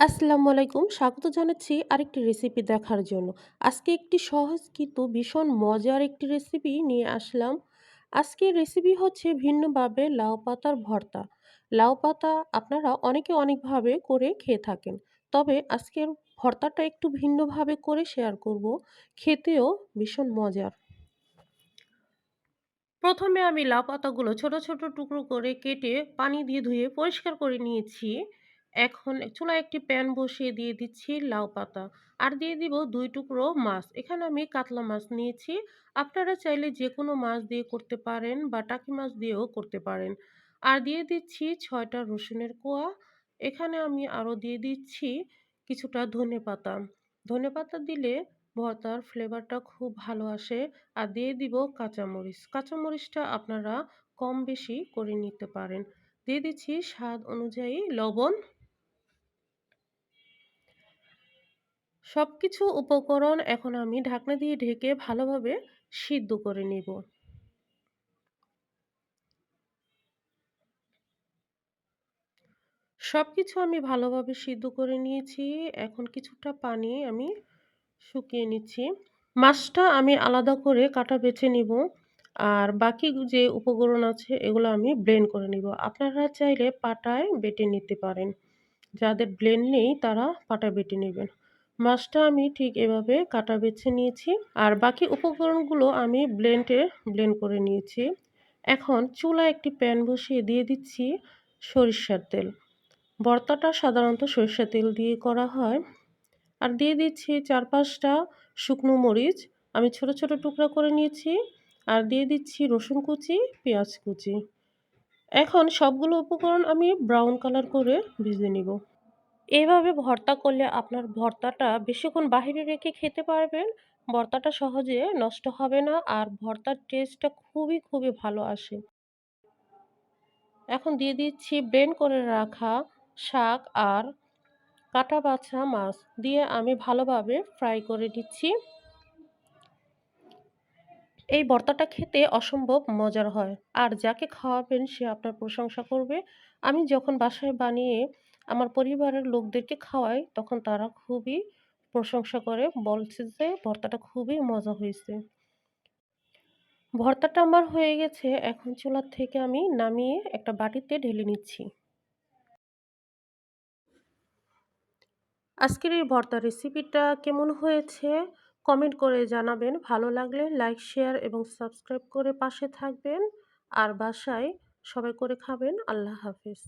আসসালামু আলাইকুম স্বাগত জানাচ্ছি আরেকটি রেসিপি দেখার জন্য। আজকে একটি সহজ কিন্তু ভীষণ মজার একটি রেসিপি নিয়ে আসলাম। আজকের রেসিপি হচ্ছে ভিন্নভাবে লাউ পাতার ভর্তা। লাউ পাতা আপনারা অনেকে অনেকভাবে করে খেয়ে থাকেন। তবে আজকের ভর্তাটা একটু ভিন্নভাবে করে শেয়ার করব। খেতেও ভীষণ মজার। প্রথমে আমি লাউ পাতাগুলো ছোট ছোট টুকরো করে কেটে পানি দিয়ে ধুয়ে পরিষ্কার করে নিয়েছি। এখন চুলায় একটি প্যান বসিয়ে দিয়ে দিচ্ছি লাউ পাতা। আর দিয়ে দিব দুই টুকরো মাছ। এখানে আমি কাতলা মাছ নিয়েছি। আপনারা চাইলে যে কোনো মাছ দিয়ে করতে পারেন বা টাকি মাছ দিয়েও করতে পারেন। আর দিয়ে দিচ্ছি ছয়টা রসুনের কোয়া। এখানে আমি আরও দিয়ে দিচ্ছি কিছুটা ধনে পাতা। ধনে পাতা দিলে ভর্তার ফ্লেভারটা খুব ভালো আসে। আর দিয়ে দিব কাঁচামরিচ। কাঁচামরিচটা আপনারা কম বেশি করে নিতে পারেন। দিয়ে দিচ্ছি স্বাদ অনুযায়ী লবণ। সব কিছু উপকরণ এখন আমি ঢাকনা দিয়ে ঢেকে ভালোভাবে সিদ্ধ করে নেব। সব কিছু আমি ভালোভাবে সিদ্ধ করে নিয়েছি। এখন কিছুটা পানি আমি শুকিয়ে নিচ্ছি। মাছটা আমি আলাদা করে কাটা বেছে নিব আর বাকি যে উপকরণ আছে এগুলো আমি ব্লেন্ড করে নিব। আপনারা চাইলে পাটায় বেটে নিতে পারেন। যাদের ব্লেন্ড নেই তারা পাটা বেটে নেবেন। মাছটা আমি ঠিক এভাবে কাটা বেছে নিয়েছি, আর বাকি উপকরণগুলো আমি ব্লেন্ডে ব্লেন্ড করে নিয়েছি। এখন চুলা একটি প্যান বসিয়ে দিয়ে দিচ্ছি সরিষার তেল। ভর্তাটা সাধারণত সরিষার তেল দিয়ে করা হয়। আর দিয়ে দিচ্ছি চার পাঁচটা শুকনো মরিচ, আমি ছোট ছোট টুকরা করে নিয়েছি। আর দিয়ে দিচ্ছি রসুন কুচি, পেঁয়াজ কুচি। এখন সবগুলো উপকরণ আমি ব্রাউন কালার করে ভেজে নিব। এভাবে ভর্তা করলে আপনার ভর্তাটা বেশিক্ষণ বাহিরে রেখে খেতে পারবেন। ভর্তাটা সহজে নষ্ট হবে না আর ভর্তার টেস্টটা খুবই খুবই ভালো আসে। এখন দিয়ে দিচ্ছি ব্রেন করে রাখা শাক আর কাটা বাছা মাছ দিয়ে আমি ভালোভাবে ফ্রাই করে দিচ্ছি এই ভর্তাটা খেতে অসম্ভব মজার হয়। আর যাকে খাওয়াবেন সে আপনার প্রশংসা করবে। আমি যখন বাসায় বানিয়ে আমার পরিবারের লোকদেরকে খাওয়াই, তখন তারা খুবই প্রশংসা করে। বলছে যে, ভর্তাটা খুবই মজা হয়েছে। ভর্তাটা আমার হয়ে গেছে। এখন চুলার থেকে আমি নামিয়ে একটা বাটিতে ঢেলে নিচ্ছি। আজকের এই ভর্তা রেসিপিটা কেমন হয়েছে? কমেন্ট করে জানাবেন। ভালো লাগলে লাইক শেয়ার এবং সাবস্ক্রাইব করে পাশে থাকবেন। আর বাসায় সবাই করে খাবেন। আল্লাহ হাফিজ।